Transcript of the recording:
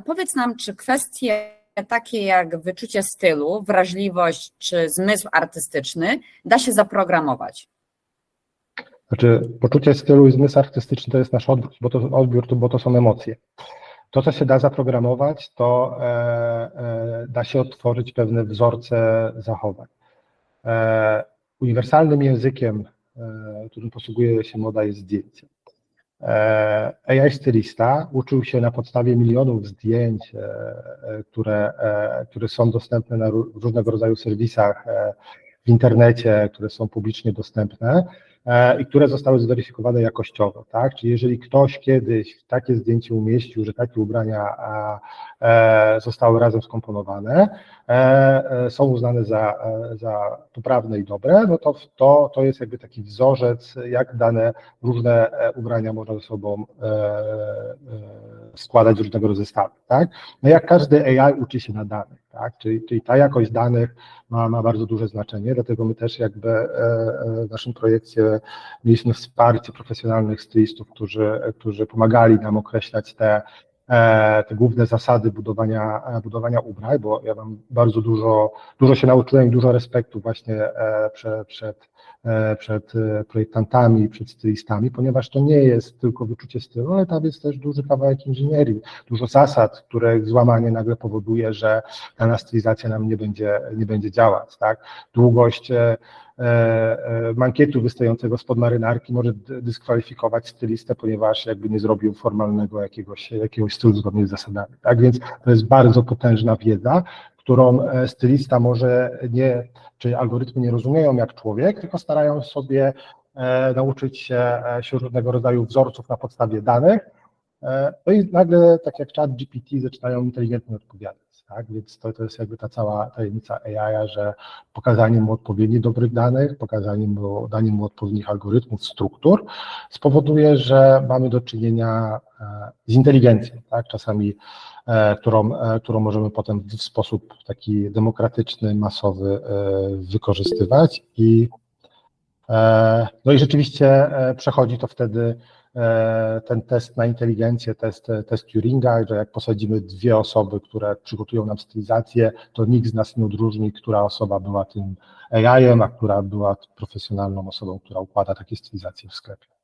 powiedz nam, czy kwestie takie jak wyczucie stylu, wrażliwość czy zmysł artystyczny da się zaprogramować? Znaczy, poczucie stylu i zmysł artystyczny to jest nasz odbiór, bo to, odbiór, bo to są emocje. To, co się da zaprogramować, to e, e, da się odtworzyć pewne wzorce zachowań. E, uniwersalnym językiem, e, którym posługuje się moda, jest zdjęcie. E, AI stylista uczył się na podstawie milionów zdjęć, e, e, które, które są dostępne na ró- różnego rodzaju serwisach w internecie, które są publicznie dostępne i które zostały zweryfikowane jakościowo, tak? Czyli jeżeli ktoś kiedyś takie zdjęcie umieścił, że takie ubrania e, zostały razem skomponowane, e, e, są uznane za, e, za poprawne i dobre, no to, to, to jest jakby taki wzorzec, jak dane różne e, ubrania można ze sobą e, e, składać różnego rodzaju zestawy, tak? No jak każdy AI uczy się na danych, tak? Czyli, czyli ta jakość danych ma, ma bardzo duże znaczenie, dlatego my też jakby e, e, w naszym projekcie mieliśmy wsparcie profesjonalnych stylistów, którzy, którzy pomagali nam określać te, e, te główne zasady budowania, e, budowania ubrań, bo ja mam bardzo dużo, dużo się nauczyłem i dużo respektu właśnie e, przed, przed, e, przed e, projektantami, przed stylistami, ponieważ to nie jest tylko wyczucie stylu, ale tam jest też duży kawałek inżynierii, dużo zasad, których złamanie nagle powoduje, że dana stylizacja nam nie będzie, nie będzie działać, tak? Długość e, e, mankietu wystającego spod marynarki może dy- dyskwalifikować stylistę, ponieważ jakby nie zrobił formalnego jakiegoś, jakiegoś stylu zgodnie z zasadami. Tak więc to jest bardzo potężna wiedza, którą e, stylista może nie, czy algorytmy nie rozumieją jak człowiek, tylko starają sobie e, nauczyć się, e, się różnego rodzaju wzorców na podstawie danych. E, No i nagle, tak jak chat GPT, zaczynają inteligentnie odpowiadać. Tak? Więc to, to jest jakby ta cała tajemnica AI, że pokazanie mu odpowiednich dobrych danych, pokazanie mu, danie mu odpowiednich algorytmów, struktur spowoduje, że mamy do czynienia e, z inteligencją, tak? czasami, e, którą, którą możemy potem w sposób taki demokratyczny, masowy wykorzystywać i no i rzeczywiście przechodzi to wtedy ten test na inteligencję, test, test Turinga, że jak posadzimy dwie osoby, które przygotują nam stylizację, to nikt z nas nie odróżni, która osoba była tym AI-em, a która była profesjonalną osobą, która układa takie stylizacje w sklepie.